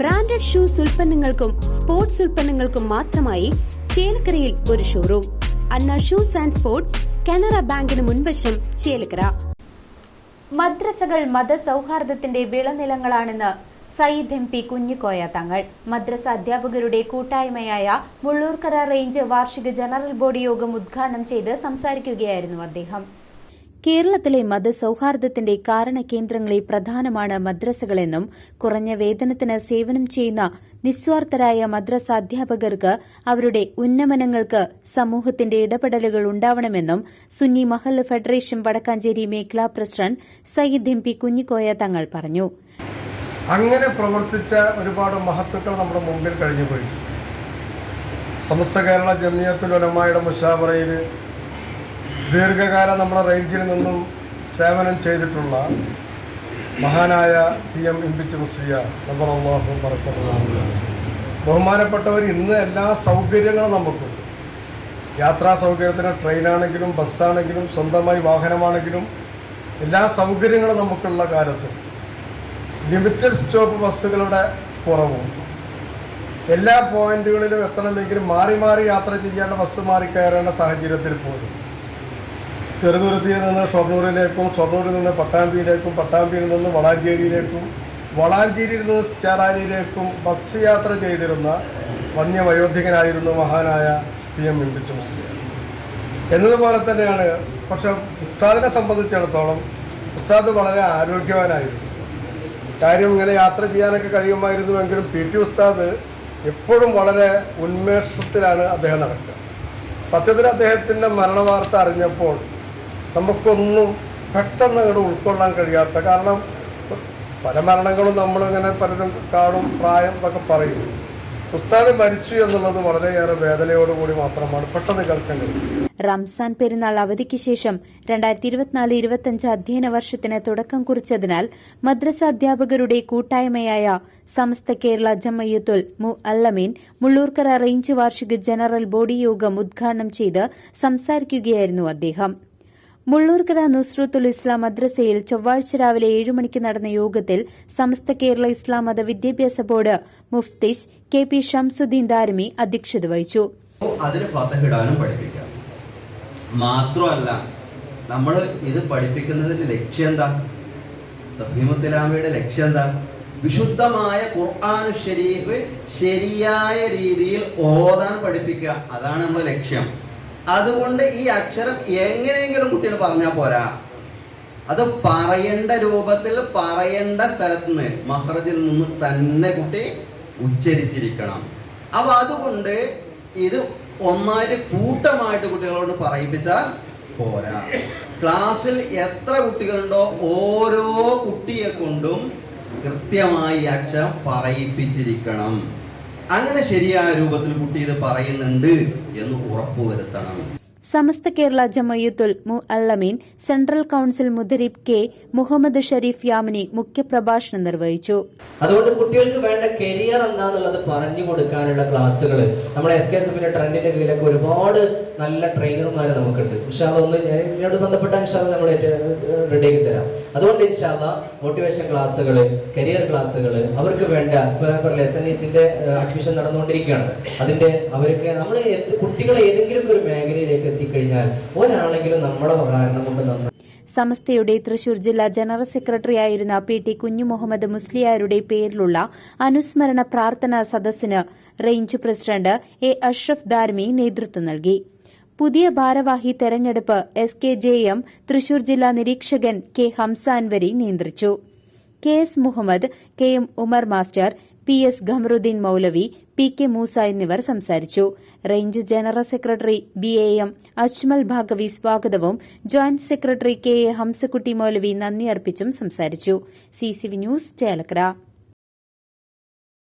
Branded shoes ഉൽപ്പന്നങ്ങൾക്കും sports ഉൽപ്പന്നങ്ങൾക്കും മാത്രമായി ചേലക്കരയിൽ ഒരു showroom. Anna shoes and sports Canara ബാങ്കിന് മുൻവശം ചേലക്കര. മദ്രസകൾ മതസൗഹാർദ്ദത്തിന്റെ വിളനിലങ്ങളാണെന്ന് സയ്യിദ് എം പി കുഞ്ഞിക്കോയ തങ്ങൾ. മദ്രസ അധ്യാപകരുടെ കൂട്ടായ്മയായ മുള്ളൂർക്കര റേഞ്ച് വാർഷിക ജനറൽ ബോഡി യോഗം ഉദ്ഘാടനം ചെയ്ത് സംസാരിക്കുകയായിരുന്നു അദ്ദേഹം. കേരളത്തിലെ മതസൌഹാർദ്ദത്തിന്റെ കാരണകേന്ദ്രങ്ങളിൽ പ്രധാനമാണ് മദ്രസകളെന്നും കുറഞ്ഞ വേതനത്തിന് സേവനം ചെയ്യുന്ന നിസ്വാർത്ഥരായ മദ്രസ അധ്യാപകർക്ക് അവരുടെ ഉന്നമനങ്ങൾക്ക് സമൂഹത്തിന്റെ ഇടപെടലുകൾ ഉണ്ടാവണമെന്നും സുന്നി മഹൽ ഫെഡറേഷൻ വടക്കാഞ്ചേരി മേഖലാ president Sayyid M P Kunhikoya Thangal പറഞ്ഞു. അങ്ങനെ പ്രവർത്തിച്ച ഒരുപാട് മഹത്തുക്കൾ നമ്മുടെ മുമ്പിൽ കഴിഞ്ഞു പോയി സമസ്ത കേരള ജമിയത്തുൽ ഉലമായുടെ മുഷാവറയിൽ ദീർഘകാലം നമ്മുടെ റേഞ്ചിൽ നിന്നും സേവനം ചെയ്തിട്ടുള്ള മഹാനായ പി എം ഇമ്പിച്ച് മുസ്ലിയ നമ്പർ അള്ളാഹു പറഞ്ഞു ബഹുമാനപ്പെട്ടവർ ഇന്ന് എല്ലാ സൗകര്യങ്ങളും നമുക്കുണ്ട്. യാത്രാ സൗകര്യത്തിന് ട്രെയിനാണെങ്കിലും ബസ്സാണെങ്കിലും സ്വന്തമായി വാഹനമാണെങ്കിലും എല്ലാ സൗകര്യങ്ങളും നമുക്കുള്ള കാലത്തും. ലിമിറ്റഡ് സ്റ്റോപ്പ് ബസ്സുകളുടെ കുറവും. എല്ലാ പോയിന്റുകളിലും എത്തണമെങ്കിലും മാറി മാറി യാത്ര ചെയ്യേണ്ട ബസ് മാറി കയറേണ്ട സാഹചര്യത്തിൽ പോലും. ചെറുതുരുത്തിയിൽ നിന്ന് ഷൊർണൂരിലേക്കും ഷൊർണൂരിൽ നിന്ന് പട്ടാമ്പിയിലേക്കും പട്ടാമ്പിയിൽ നിന്ന് വളാഞ്ചേരിയിലേക്കും വളാഞ്ചേരിയിൽ നിന്ന് ചാറാനിയിലേക്കും ബസ് യാത്ര ചെയ്തിരുന്ന വന്യവയോധികനായിരുന്നു മഹാനായ പി എം മിമ്പിച്ചു മുസ്ലിം എന്നതുപോലെ തന്നെയാണ് പക്ഷെ ഉസ്താദിനെ സംബന്ധിച്ചിടത്തോളം ഉസ്താദ് വളരെ ആരോഗ്യവാനായിരുന്നു. കാര്യം ഇങ്ങനെ യാത്ര ചെയ്യാനൊക്കെ കഴിയുമായിരുന്നുവെങ്കിലും പി ടി ഉസ്താദ് എപ്പോഴും വളരെ ഉന്മേഷത്തിലാണ് അദ്ദേഹം നടക്കുക. സത്യത്തിൽ അദ്ദേഹത്തിന്റെ മരണവാർത്ത അറിഞ്ഞപ്പോൾ നമുക്കൊന്നും പെട്ടെന്ന് അങ്ങോട്ട് ഉൾക്കൊള്ളാൻ കഴിയാത്ത കാരണം പല മരണങ്ങളും നമ്മളിങ്ങനെ പലരും കാണും പ്രായം എന്നൊക്കെ പറയും. ഉസ്താദ് മരിച്ചു എന്നുള്ളത് വളരെയേറെ വേദനയോടുകൂടി മാത്രമാണ്. പെട്ടെന്ന് കേൾക്കാൻ കഴിയും. റംസാൻ പെരുന്നാൾ അവധിക്ക് ശേഷം രണ്ടായിരത്തി ഇരുപത്തിനാല് ഇരുപത്തിയഞ്ച് അധ്യയന വർഷത്തിന് തുടക്കം കുറിച്ചതിനാൽ മദ്രസ അധ്യാപകരുടെ കൂട്ടായ്മയായ സമസ്ത കേരള ജമയ്യത്തുൽ മു അല്ലമീൻ മുള്ളൂർക്കര റേഞ്ച് വാർഷിക ജനറൽ ബോഡി യോഗം ഉദ്ഘാടനം ചെയ്ത് സംസാരിക്കുകയായിരുന്നു അദ്ദേഹം. മുള്ളൂർക്കര നുസ്രത്തുൽ ഇസ്ലാം മദ്രസയിൽ ചൊവ്വാഴ്ച രാവിലെ ഏഴ് മണിക്ക് നടന്ന യോഗത്തിൽ സമസ്ത കേരള ഇസ്ലാം മത വിദ്യാഭ്യാസ ബോർഡ് മുഫ്തിഷ് കെ പി ഷംസുദ്ദീൻ ദാരമി അധ്യക്ഷത വഹിച്ചു. മാത്രമല്ല നമ്മൾ ഇത് പഠിപ്പിക്കുന്നതിന്റെ ലക്ഷ്യം എന്താ? തഫീമുത്തലാമയുടെ ലക്ഷ്യം എന്താ? വിശുദ്ധമായ ഖുർആാനു ഷരീഫ് ശരിയായ രീതിയിൽ ഓതാൻ പഠിപ്പിക്കുക. അതാണ് നമ്മുടെ ലക്ഷ്യം. അതുകൊണ്ട് ഈ അക്ഷരം എങ്ങനെയെങ്കിലും കുട്ടികൾ പറഞ്ഞാൽ പോരാ. അത് പറയേണ്ട രൂപത്തിൽ പറയേണ്ട സ്ഥലത്ത് നിന്ന് മഹ്റജിൽ നിന്ന് തന്നെ കുട്ടി ഉച്ചരിച്ചിരിക്കണം. അപ്പൊ അതുകൊണ്ട് ഇത് ഒന്നായിട്ട് കൂട്ടമായിട്ട് കുട്ടികളോട് പറയിപ്പിച്ചാൽ പോരാ. ക്ലാസ്സിൽ എത്ര കുട്ടികളുണ്ടോ ഓരോ കുട്ടിയെ കൊണ്ടും കൃത്യമായി അക്ഷരം പറയിപ്പിച്ചിരിക്കണം. അങ്ങനെ ശരിയായ രൂപത്തിൽ കുട്ടി ഇത് പറയുന്നുണ്ട് എന്ന് ഉറപ്പുവരുത്തണം Samastha Kerala Jamiyyathul Muallimeen central council മുദരീബ് കെ. മുഹമ്മദ് ഷരീഫ് യാമിനി മുഖ്യപ്രഭാഷണം നിർവഹിച്ചു. അതുകൊണ്ട് കുട്ടികൾക്ക് വേണ്ട കരിയർ എന്താന്നുള്ളത് പറഞ്ഞു കൊടുക്കാനുള്ള ക്ലാസ്സുകൾ നമ്മുടെ എസ് കെ എസ് എഫിന്റെ ട്രെൻഡിന്റെ കീഴിലൊക്കെ ഒരുപാട് നല്ല ട്രെയിനർമാർ നമുക്കുണ്ട്. പക്ഷെ ഒന്ന് എന്നോട് ബന്ധപ്പെട്ട നമ്മൾ റെഡിയാക്കി തരാം. അതുകൊണ്ട് ഇൻഷാല്ല മോട്ടിവേഷൻ ക്ലാസ്സുകൾ കരിയർ ക്ലാസ്സുകൾ അവർക്ക് വേണ്ട എസ് എൻ എസിന്റെ അഡ്മിഷൻ നടന്നുകൊണ്ടിരിക്കുകയാണ്. അതിന്റെ അവർക്ക് നമ്മൾ കുട്ടികളെ ഏതെങ്കിലും ഒരു മേഖലയിലേക്ക് എത്തിക്കഴിഞ്ഞാൽ ഒരാളെങ്കിലും നമ്മുടെ കാരണം കൊണ്ട് നന്ദി. സമസ്തയുടെ തൃശൂർ ജില്ലാ ജനറൽ സെക്രട്ടറി ആയിരുന്ന പി ടി കുഞ്ഞു മുഹമ്മദ് മുസ്ലിയാരുടെ പേരിലുള്ള അനുസ്മരണ പ്രാർത്ഥനാ സദസ്സിന് range president A Ashraf Darimi നേതൃത്വം നൽകി. പുതിയ ഭാരവാഹി തെരഞ്ഞെടുപ്പ് S K J M Thrissur ജില്ലാ നിരീക്ഷകൻ കെ ഹംസാൻവരി നിയന്ത്രിച്ചു. K S Muhammad K M Umar master P S Khamaruddin Moulavi P K Moosa എന്നിവർ സംസാരിച്ചു. Range general secretary B A M Ajmal Bhagavi സ്വാഗതവും joint secretary K A Hamsakutty Moulavi നന്ദി അർപ്പിച്ചും സംസാരിച്ചു. C news Chelakkara.